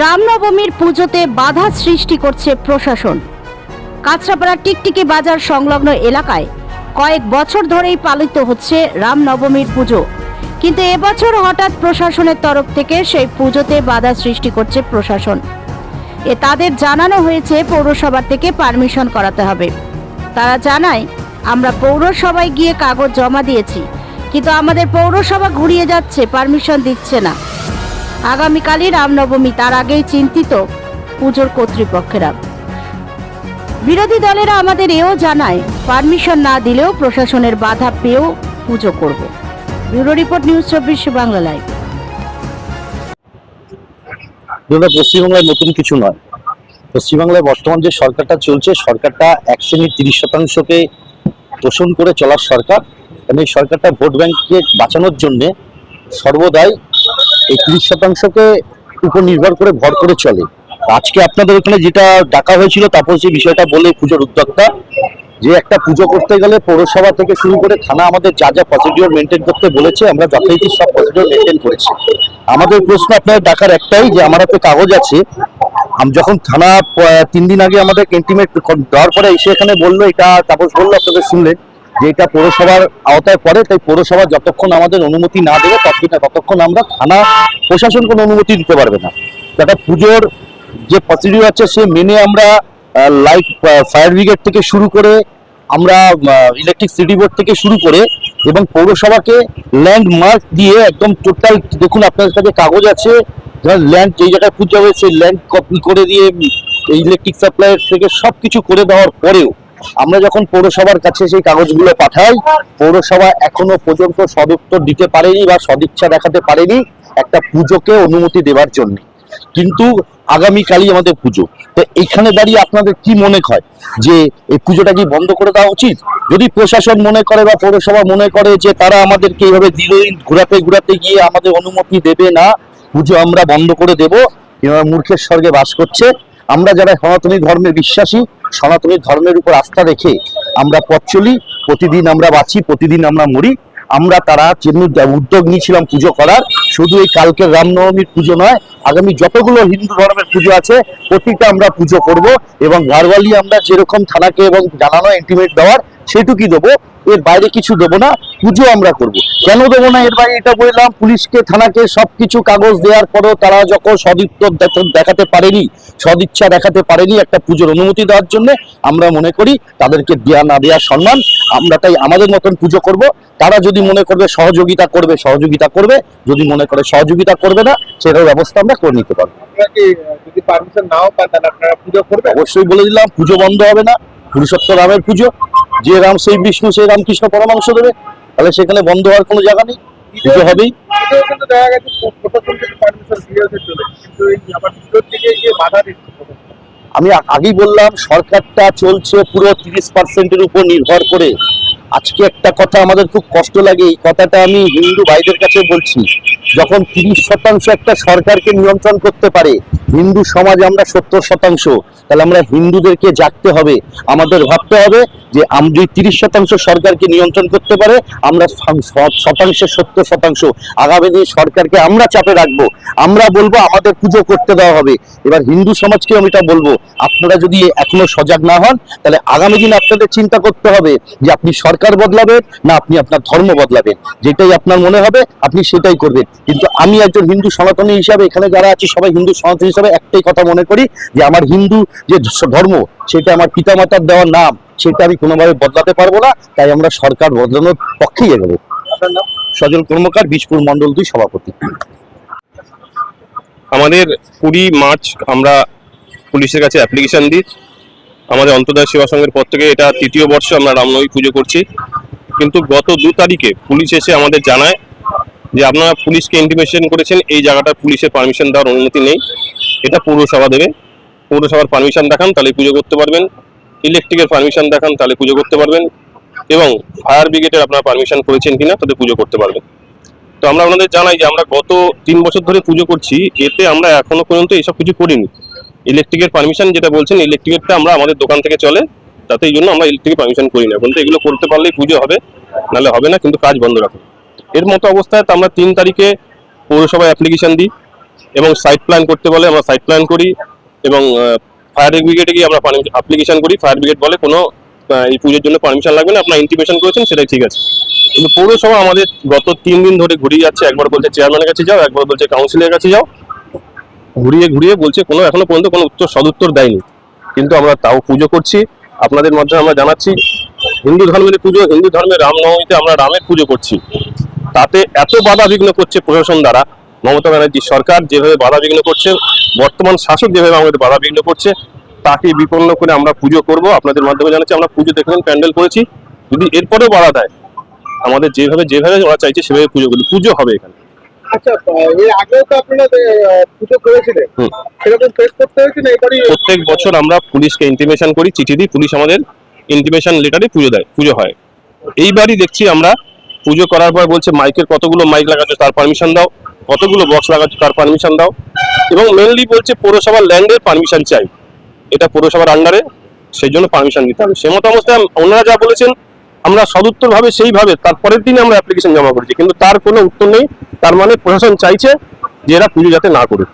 রামনবমীর পুজোতে বাধা সৃষ্টি করছে প্রশাসন। কাঁচরাপাড়া টিকটিকি বাজার সংলগ্ন এলাকায় কয়েক বছর ধরেই পালিত হচ্ছে রামনবমীর পুজো। কিন্তু এবছর হঠাৎ প্রশাসনের তরফ থেকে সেই পুজোতে বাধা সৃষ্টি করছে প্রশাসন। এ তাদের জানানো হয়েছে পৌরসভা থেকে পারমিশন করাতে হবে। তারা জানায়, আমরা পৌরসভায় গিয়ে কাগজ জমা দিয়েছি, কিন্তু আমাদের পৌরসভা ঘুরিয়ে যাচ্ছে, পারমিশন দিচ্ছে না। আগামীকালই রামনবমী, তার আগেই চিন্তিত পুজোর কর্তৃপক্ষেরা। বিরোধী দলেরা আমাদের এও জানায়, পারমিশন না দিলেও প্রশাসনের বাধা পেয়েও পুজো করব। ব্যুরো রিপোর্ট, নিউজ চব্বিশ বাংলা লাইভ। পশ্চিমবাংলায় নতুন কিছু নয়। পশ্চিমবাংলায় বর্তমান যে সরকারটা চলছে, সরকারটা এক শ্রেণি তিরিশ শতাংশকে তোষণ করে চলার সরকার। এবং এই সরকারটা ভোট ব্যাংককে বাঁচানোর জন্যে সর্বদাই এই শতাংশকে উপর নির্ভর করে ভর করে চলে। আজকে আপনাদের এখানে যেটা ডাকা হয়েছিল, তারপর সেই বিষয়টা বলে পুজোর উদ্যোক্তা, যে একটা পুজো করতে গেলে পৌরসভা থেকে শুরু করে থানা আমাদের যা যা প্রসিডিওর মেনটেন করতে বলেছে, আমরা যথারীতি সব প্রসিডিওর মেনটেন করেছি। আমাদের প্রশ্ন আপনাদের ডাকার একটাই, যে আমার হাতে কাগজ আছে যখন থানা তিন দিন আগে আমাদের ইন্টিমেট দেওয়ার পরে এসে এখানে বলল, এটা তাপস বলল আপনাদের শুনলেন। যে এটা পৌরসভার আওতায় পড়ে, তাই পৌরসভা যতক্ষণ আমাদের অনুমতি না দেবে, ততক্ষণ ততক্ষণ আমরা থানা প্রশাসন কোনো অনুমতি দিতে পারবে না। একটা পুজোর যে প্রসিডিওর আছে, সে মেনে আমরা লাইট ফায়ার ব্রিগেড থেকে শুরু করে আমরা ইলেকট্রিক সিটি বোর্ড থেকে শুরু করে এবং পৌরসভাকে ল্যান্ডমার্ক দিয়ে একদম টোটাল দেখুন আপনাদের কাছে কাগজ আছে ল্যান্ড যেই জায়গায় পুজো হবে ল্যান্ড কপি করে দিয়ে ইলেকট্রিক সাপ্লাইয়ের থেকে সব কিছু করে দেওয়ার পরেও আমরা যখন পৌরসভার কাছে সেই কাগজগুলো পাঠাই, পৌরসভা এখনও পর্যন্ত সদুত্তর দিতে পারেনি বা সদিচ্ছা দেখাতে পারেনি একটা পুজোকে অনুমতি দেওয়ার জন্য। কিন্তু আগামীকালই আমাদের পুজো। তো এইখানে দাঁড়িয়ে আপনাদের কি মনে হয়? যে এই পুজোটা কি বন্ধ করে দেওয়া উচিত? যদি প্রশাসন মনে করে বা পৌরসভা মনে করে যে তারা আমাদেরকে এইভাবে দীর্ঘদিন ঘোরাতে ঘোরাতে গিয়ে আমাদের অনুমতি দেবে না, পুজো আমরা বন্ধ করে দেব। এনারা মূর্খের স্বর্গে বাস করছে। আমরা যারা সনাতনী ধর্মে বিশ্বাসী, সনাতনী ধর্মের উপর আস্থা রেখে আমরা পথ চলি, প্রতিদিন আমরা বাঁচি, প্রতিদিন আমরা মরি, আমরা তারা যেমনি উদ্যোগ নিয়েছিলাম পুজো করার, শুধু এই কালকের রামনবমীর পুজো নয়, আগামী যতগুলো হিন্দু ধর্মের পুজো আছে, প্রতিটা আমরা পুজো করব এবং ভারওয়ালি আমরা যেরকম থানাকে এবং জানানো ইন্টিমেট দেওয়ার, সেটুকুই দেবো, এর বাইরে কিছু দেবো না, পুজো আমরা করব। কেন দেবো না? এর বাইরে এটা বললাম, পুলিশকে, থানাকে সবকিছু কাগজ দেওয়ার পরও তারা যখন সদিত্ব দেখাতে পারেনি সদিচ্ছা দেখাতে পারেনি একটা পুজোর অনুমতি দেওয়ার জন্য। আমরা মনে করি তাদেরকে দেওয়া না দেওয়ার সম্মান। আমরা তাই আমাদের মতন পুজো করব। তারা যদি মনে করবে সহযোগিতা করবে সহযোগিতা করবে। যদি মনে করে সহযোগিতা করবে না সেটার ব্যবস্থা আমরা করে নিতে পারব। অবশ্যই বলে দিলাম পুজো বন্ধ হবে না। পুরুষত্ব রামের পুজো। যে রাম সেই বিষ্ণু সেই রামকৃষ্ণ পরমাংশ দেবে। তাহলে সেখানে বন্ধ হওয়ার কোনো জায়গা নেই। পুজো হবেই। দেখা গেছে প্র- থেকে পারমিশন কিন্তু এই আবার পুজোর থেকে গিয়ে বাধা দিচ্ছে প্রশাসন। আমি আগেই বললাম সরকারটা চলছে পুরো তিরিশ পার্সেন্টের উপর নির্ভর করে। আজকে একটা কথা আমাদের খুব কষ্ট লাগে, এই কথাটা আমি হিন্দু ভাইদের কাছে বলছি। যখন তিরিশ শতাংশ একটা সরকারকে নিয়ন্ত্রণ করতে পারে, হিন্দু সমাজ আমরা সত্তর শতাংশ, তাহলে আমরা হিন্দুদেরকে জাগতে হবে। আমাদের ভাবতে হবে যে আম তিরিশ শতাংশ সরকারকে নিয়ন্ত্রণ করতে পারে, আমরা শ- শ- শতাংশে সত্তর শতাংশ। আগামী দিন সরকারকে আমরা চাপে রাখব। আমরা বলব আমাদের পুজো করতে দেওয়া হবে। এবার হিন্দু সমাজকে আমি এটা বলব, আপনারা যদি এখনও সজাগ না হন, তাহলে আগামী দিন আপনাদের চিন্তা করতে হবে যে আপনি সরকার বদলাবেন না আপনি আপনার ধর্ম বদলাবেন। যেটাই আপনার মনে হবে আপনি সেটাই করবেন। কিন্তু আমি একজন হিন্দু সনাতনী হিসাবে এখানে যারা আছি সবাই হিন্দু সনাতনী হিসাবে একটাই কথা মনে করি যে আমার হিন্দু যে ধর্ম সেটা আমার পিতামাতার দেওয়ার নাম সেটা আমি কোনোভাবে বদলাতে পারব না। তাই আমরা সরকার বদলানোর পক্ষেই এগোবো। আপনার নাম? সজল কর্মকার বীজপুর মন্ডল দুই সভাপতি। আমাদের কুড়ি মার্চ আমরা পুলিশের কাছে অ্যাপ্লিকেশন দিই। আমাদের অন্তর্দায় সেবা সংঘের পর থেকে এটা তৃতীয় বর্ষ আমরা রামনবমী পুজো করছি। কিন্তু গত দু তারিখে পুলিশ এসে আমাদের জানায় যে আপনারা পুলিশকে ইন্টিমেশন করেছেন, এই জায়গাটা পুলিশের পারমিশন দেওয়ার অনুমতি নেই। এটা পৌরসভা দেবে। পৌরসভার পারমিশন দেখান, তাহলে পুজো করতে পারবেন। ইলেকট্রিকের পারমিশন দেখান, তাহলে পুজো করতে পারবেন। এবং ফায়ার ব্রিগেডের আপনারা পারমিশন করেছেন কিনা তাদের পুজো করতে পারবেন। তো আমরা আপনাদের জানাই যে আমরা গত তিন বছর ধরে পুজো করছি, এতে আমরা এখনও পর্যন্ত এসব কিছু করিনি। ইলেকট্রিকের পারমিশন যেটা বলছেন ইলেকট্রিকেরটা আমরা আমাদের দোকান থেকে চলে তাতে এই জন্য আমরা ইলেকট্রিকের পারমিশন করি না। কিন্তু এগুলো করতে পারলেই পুজো হবে, নাহলে হবে না, কিন্তু কাজ বন্ধ রাখুন। এর মতো অবস্থায় আমরা তিন তারিখে পৌরসভায় অ্যাপ্লিকেশন দিই এবং সাইট প্ল্যান করতে বলে, আমরা সাইট প্ল্যান করি এবং ফায়ার ব্রিগেডে গিয়ে আমরা অ্যাপ্লিকেশান করি। ফায়ার ব্রিগেড বলে কোনো এই পুজোর জন্য পারমিশন লাগবে না, আপনার ইন্টিমেশন করেছেন, সেটাই ঠিক আছে। কিন্তু পৌরসভা আমাদের গত তিন দিন ধরে ঘুরিয়ে যাচ্ছে, একবার বলছে চেয়ারম্যানের কাছে যাও, একবার বলছে কাউন্সিলের কাছে যাও। ঘুরিয়ে ঘুরিয়ে বলছে, কোনো এখনও পর্যন্ত কোনো উত্তর সদুত্তর দেয়নি। কিন্তু আমরা তাও পুজো করছি, আপনাদের মাধ্যমে আমরা জানাচ্ছি, হিন্দু ধর্মের পুজো, হিন্দু ধর্মের রামনবমীতে আমরা রামের পুজো করছি। তাতে এত বাধা বিঘ্ন করছে প্রশাসন দ্বারা, মমতা ব্যানার্জি সরকার যেভাবে বাধা বিঘ্ন করছে, বর্তমান শাসক যেভাবে আমাদের বাধা বিঘ্ন করছে, তাকে বিপন্ন করে আমরা পুজো করব। আপনাদের মাধ্যমে জানাচ্ছি, আমরা পুজো দেখবেন প্যান্ডেল করেছি। যদি এরপরেও বাধা দেয়, আমাদের যেভাবে যেভাবে ওরা চাইছে, সেভাবে পুজো করি পুজো হবে এখানে। আচ্ছা এর আগেও তো আপনারা পুজো করেছিলেন। সেরকম ফেস করতে হয়েছে না? এবারই প্রত্যেক বছর আমরা পুলিশকে ইন্টিমেশন করি চিঠি দিই পুলিশ আমাদের ইন্টিমেশন লেটারে পুজো দেয় পুজো হয়। এইবারই দেখছি আমরা পুজো করার পর বলছে মাইকের কতগুলো মাইক লাগাচ্ছে তার পারমিশন দাও কতগুলো বক্স লাগাচ্ছে তার পারমিশন দাও। এবং মেনলি বলছে পৌরসভার ল্যান্ডের পারমিশন চাই। এটা পৌরসভার আন্ডারে সেই জন্য পারমিশন দিতে হবে। সে মতো অবস্থায় ওনারা যা বলেছেন আমরা সদুত্তর ভাবে সেইভাবে তারপরের দিনে আমরা অ্যাপ্লিকেশন জমা করেছি। কিন্তু তার কোনো উত্তর নেই। তার মানে প্রশাসন চাইছে যে এরা পুজো যাতে না করুক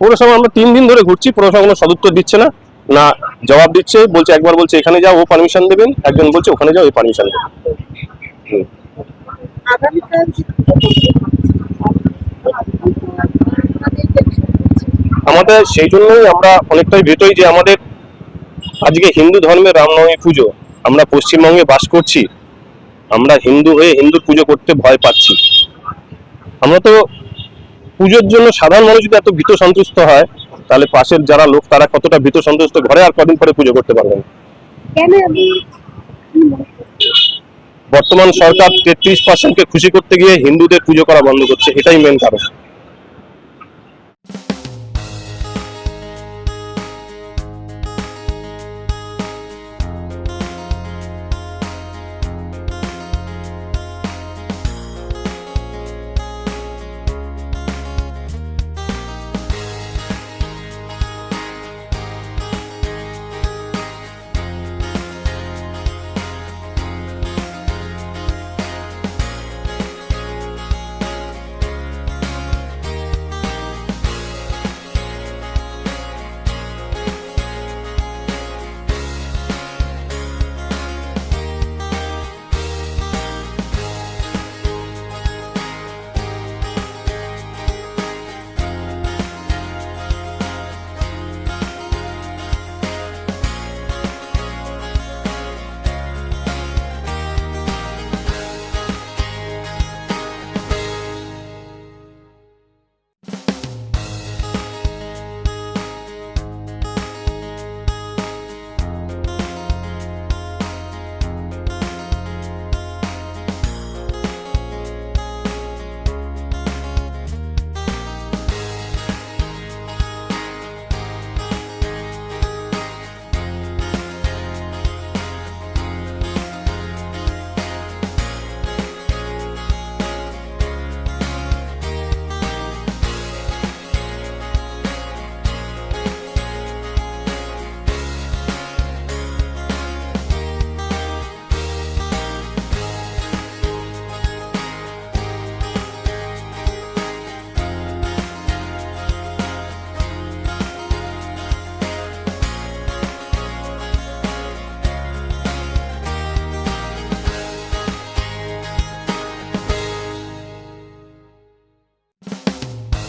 পৌরসভা আমরা তিন দিন ধরে ঘুরছি, পৌরসভা কোনো সদুত্তর দিচ্ছে না না জবাব দিচ্ছে, বলছে একবার বলছে এখানে যাও, ও পারমিশন দেবেন, একজন বলছে ওখানে যাও এই পারমিশন দেবেন। আমাদের সেই জন্যই আমরা অনেকটাই ভেতই যে আমাদের আজকে হিন্দু ধর্মের রামনবমী পুজো আমরা পশ্চিমবঙ্গে বাস করছি আমরা হিন্দু হয়ে হিন্দুর পুজো করতে ভয় পাচ্ছি। আমরা তো পুজোর জন্য সাধারণ মানুষ যদি এত ভীত সন্তুষ্ট হয় তাহলে পাশের যারা লোক তারা কতটা ভীত সন্তুষ্ট ঘরে আর কদিন পরে পুজো করতে পারবেন বর্তমান সরকার তেত্রিশ পার্সেন্টকে খুশি করতে গিয়ে হিন্দুদের পুজো করা বন্ধ করছে এটাই মেন কারণ।